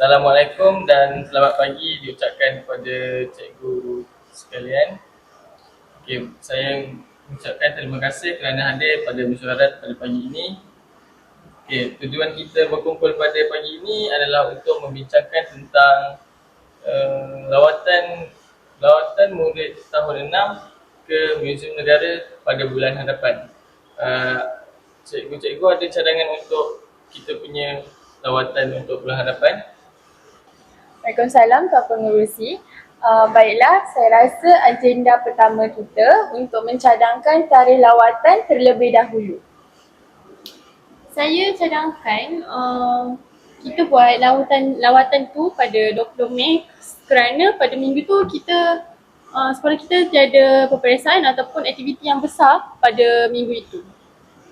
Assalamualaikum dan selamat pagi diucapkan kepada cikgu sekalian. Okay, saya mengucapkan terima kasih kerana hadir pada mesyuarat pada pagi ini. Okay, tujuan kita berkumpul pada pagi ini adalah untuk membincangkan tentang uh, lawatan lawatan murid tahun 6 ke Muzium Negara pada bulan hadapan. Uh, cikgu-cikgu ada cadangan untuk kita punya lawatan untuk bulan hadapan? Waalaikumsalam Tuan Pengerusi. Uh, baiklah, saya rasa agenda pertama kita untuk mencadangkan tarikh lawatan terlebih dahulu. Saya cadangkan uh, kita buat lawatan lawatan tu pada 20 Mei kerana pada minggu tu kita uh, sekolah kita tiada peperiksaan ataupun aktiviti yang besar pada minggu itu.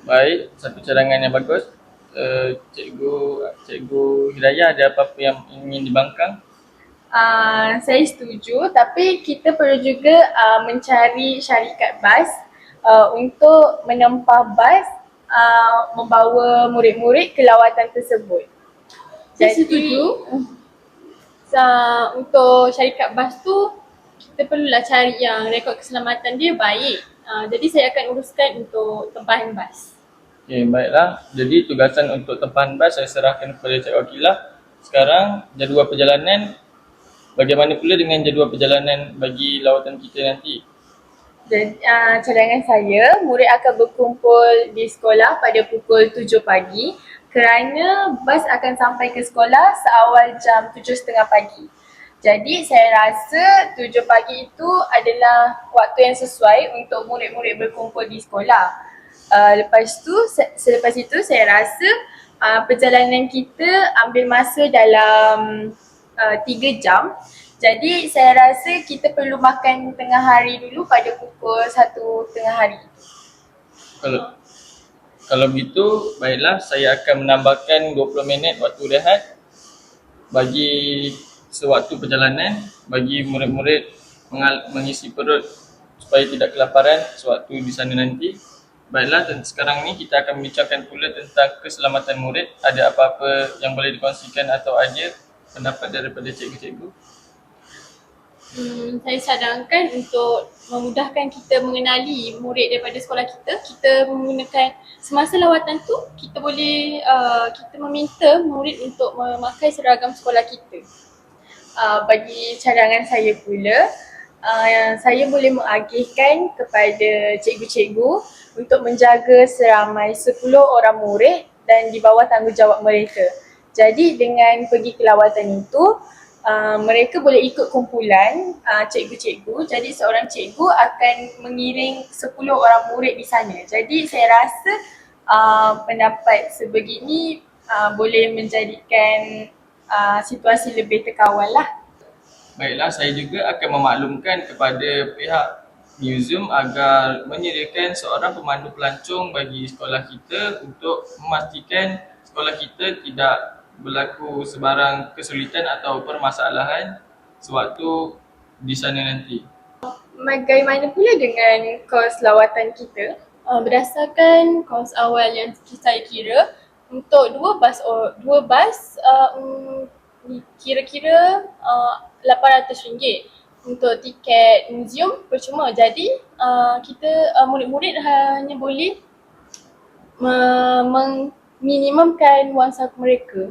Baik, satu cadangan yang bagus. Uh, cikgu Cikgu Hidayah ada apa-apa yang ingin dibangkang? Uh, saya setuju tapi kita perlu juga uh, mencari syarikat bas uh, untuk menempah bas uh, membawa murid-murid ke lawatan tersebut. Saya setuju. Uh, untuk syarikat bas tu kita perlulah cari yang rekod keselamatan dia baik. Uh, jadi saya akan uruskan untuk tempahan bas. Okey, baiklah. Jadi tugasan untuk tempahan bas saya serahkan kepada Cik Wakilah. Sekarang jadual perjalanan bagaimana pula dengan jadual perjalanan bagi lawatan kita nanti? Dan uh, cadangan saya, murid akan berkumpul di sekolah pada pukul 7 pagi kerana bas akan sampai ke sekolah seawal jam 7.30 pagi. Jadi saya rasa 7 pagi itu adalah waktu yang sesuai untuk murid-murid berkumpul di sekolah. Uh, lepas tu, se- selepas itu saya rasa uh, perjalanan kita ambil masa dalam uh, 3 jam. Jadi saya rasa kita perlu makan tengah hari dulu pada pukul 1 tengah hari. Kalau kalau begitu, baiklah saya akan menambahkan 20 minit waktu rehat bagi sewaktu perjalanan bagi murid-murid mengisi perut supaya tidak kelaparan sewaktu di sana nanti. Baiklah, sekarang ni kita akan membincangkan pula tentang keselamatan murid. Ada apa-apa yang boleh dikongsikan atau ada pendapat daripada cikgu-cikgu? Hmm, saya cadangkan untuk memudahkan kita mengenali murid daripada sekolah kita, kita menggunakan semasa lawatan tu kita boleh uh, kita meminta murid untuk memakai seragam sekolah kita. Uh, bagi cadangan saya pula, uh, saya boleh mengagihkan kepada cikgu-cikgu untuk menjaga seramai 10 orang murid dan di bawah tanggungjawab mereka. Jadi dengan pergi ke lawatan itu, uh, mereka boleh ikut kumpulan uh, cikgu-cikgu. Jadi seorang cikgu akan mengiring 10 orang murid di sana. Jadi saya rasa uh, pendapat sebegini uh, boleh menjadikan uh, situasi lebih terkawal lah. Baiklah, saya juga akan memaklumkan kepada pihak museum agar menyediakan seorang pemandu pelancong bagi sekolah kita untuk memastikan sekolah kita tidak berlaku sebarang kesulitan atau permasalahan sewaktu di sana nanti. Bagaimana pula dengan kos lawatan kita? Uh, berdasarkan kos awal yang saya kira untuk dua bas dua bas uh, um, kira-kira uh, RM800 untuk tiket muzium percuma. Jadi uh, kita uh, murid-murid hanya boleh me- meminimumkan wang saku mereka.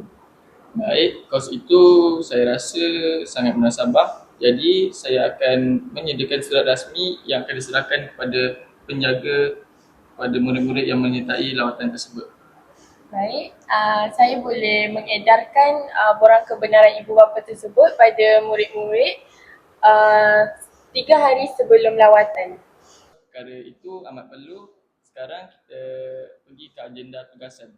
Baik, kos itu saya rasa sangat munasabah. Jadi saya akan menyediakan surat rasmi yang akan diserahkan kepada penjaga pada murid-murid yang menyertai lawatan tersebut. Baik, uh, saya boleh mengedarkan uh, borang kebenaran ibu bapa tersebut pada murid-murid uh, tiga hari sebelum lawatan. Perkara itu amat perlu. Sekarang kita pergi ke agenda tugasan.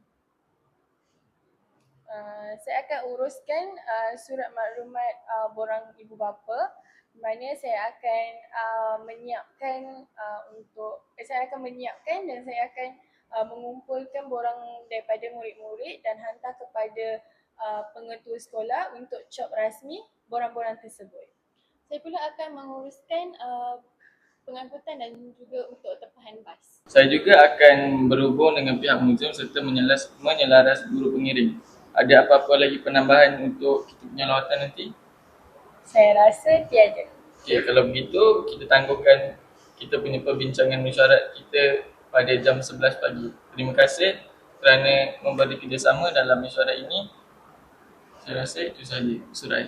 Uh, saya akan uruskan uh, surat maklumat uh, borang ibu bapa di mana saya akan uh, menyiapkan uh, untuk eh, saya akan menyiapkan dan saya akan uh, mengumpulkan borang daripada murid-murid dan hantar kepada uh, pengetua sekolah untuk cop rasmi borang-borang tersebut. Saya pula akan menguruskan uh, pengangkutan dan juga untuk tempahan bas. Saya juga akan berhubung dengan pihak muzium serta menyelas, menyelaras guru pengiring. ada apa-apa lagi penambahan untuk kita punya lawatan nanti? Saya rasa tiada. Okay, kalau begitu kita tangguhkan kita punya perbincangan mesyuarat kita pada jam 11 pagi. Terima kasih kerana memberi kerjasama dalam mesyuarat ini. Saya rasa itu sahaja. Surah